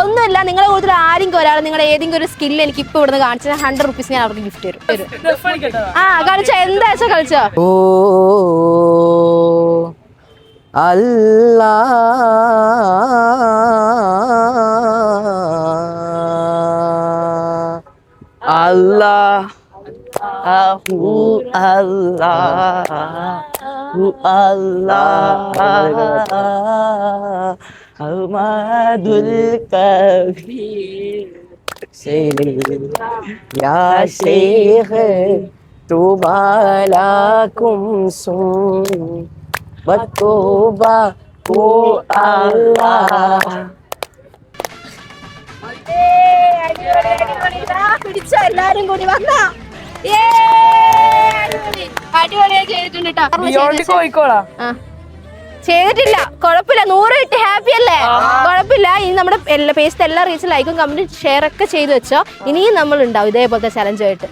ഒന്നുമില്ല നിങ്ങളെ കൂടുതൽ ആരെങ്കിലും ഒരാൾ നിങ്ങളുടെ ഏതെങ്കിലും ഒരു സ്കില്ല് എനിക്ക് ഇപ്പൊ ഇവിടുന്ന് കാണിച്ചാൽ ഹൺഡ്രഡ് റുപ്പീസ് ഞാൻ അവർക്ക് ഗിഫ്റ്റ് തരും. ആ കളിച്ചോ? എന്താ വെച്ചാ കളിച്ചോ? ഓ അല്ലാ. അല്ലാ. അഹു അല്ലാ. ഹു അല്ലാ. അഹ്മദുൽ കബീർ يا شيخ توبى لكم سن وتوبى الله പിടിച്ച എല്ലാരും കൂടി വന്നാ അടിപൊളിയായി ചെയ്തിട്ടുണ്ട് കേട്ടോ ബിയോണ്ട് കോഴിക്കോടാ ആ. ചെയ്തിട്ടില്ല കുഴപ്പമില്ല നൂറ് കിട്ടി അല്ലേ കുഴപ്പമില്ല. ഇനി നമ്മുടെ എല്ലാ പേസ്റ്റ് എല്ലാ റീച്ചും ലൈക്കും കമന്റും ഷെയർ ഒക്കെ ചെയ്ത് വെച്ചോ. ഇനിയും നമ്മൾ ഉണ്ടാവും ഇതേപോലത്തെ ചലഞ്ച് ആയിട്ട്.